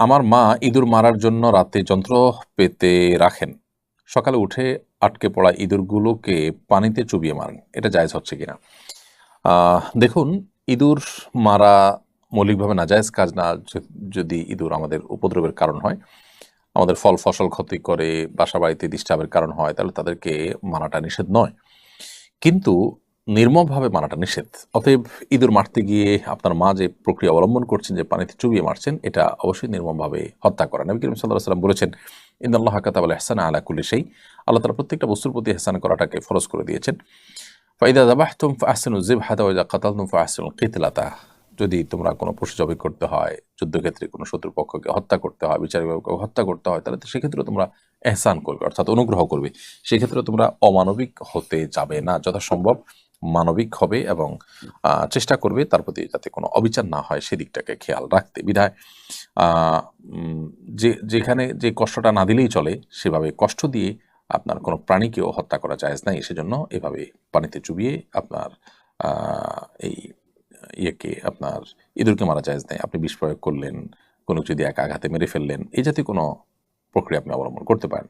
আমার মা ইঁদুর মারার জন্য রাতে যন্ত্র পেতে রাখেন। সকালে উঠে আটকে পড়া ইঁদুরগুলোকে পানিতে চুবিয়ে মারেন। এটা জায়েজ হচ্ছে কিনা? দেখুন, ইঁদুর মারা মৌলিকভাবে নাজায়েজ কাজ না যদি ইঁদুর আমাদের উপদ্রবের কারণ হয়, আমাদের ফল, ফসল ক্ষতি করে বাসা বাড়িতে ডিস্টার্বের কারণ হয়, তাহলে তাদেরকে মারাটা নিষেধ নয়। কিন্তু নির্মমভাবে মারাটা নিষেধ। অতএব ইঁদুর মারতে গিয়ে আপনার মা যে প্রক্রিয়া অবলম্বন করছেন, যে পানিতে চুবিয়ে মারছেন, এটা অবশ্যই নির্মমভাবে হত্যা করা। নবী করিম সাল্লাহ সাল্লাম বলেছেন ইন্দাল্লাহ কাতাবাল এহসান আলা কুল্লি সেই আল্লাহ তালা প্রত্যেকটা বস্তুর প্রতি এহসান করাটাকে ফরজ করে দিয়েছেন। ফাইদা দাবাহতুম ফাহসানু জিবহাতা ওয়া ইদা কাতালতুম ফাহসানুল কিতলাতা। যদি তোমরা কোনো পশু জবাই করতে হয়, যুদ্ধক্ষেত্রে কোনো শত্রু পক্ষকে হত্যা করতে হয় বিচারিকভাবে হত্যা করতে হয়, তাহলে সেক্ষেত্রে তোমরা এহসান করবে, অর্থাৎ অনুগ্রহ করবে। সেক্ষেত্রে তোমরা অমানবিক হতে যাবে না, যথাসম্ভব। মানবিক হবে এবং চেষ্টা করবে তার প্রতি যাতে কোনো অবিচার না হয় সেদিকটাকে খেয়াল রাখতে। বিধায় যে, যেখানে যে কষ্টটা না দিলেই চলে সেভাবে কষ্ট দিয়ে আপনার কোনো প্রাণীকেও হত্যা করা যায় নাই। সেজন্য এভাবে পানিতে চুবিয়ে আপনার এই ইয়েকে আপনার ইঁদুরকে মারা যায় নাই। আপনি বিষ প্রয়োগ করলেন কোনো যদি এক আঘাতে মেরে ফেললেন। এই জাতীয় কোনো প্রক্রিয়া আপনি অবলম্বন করতে পারেন।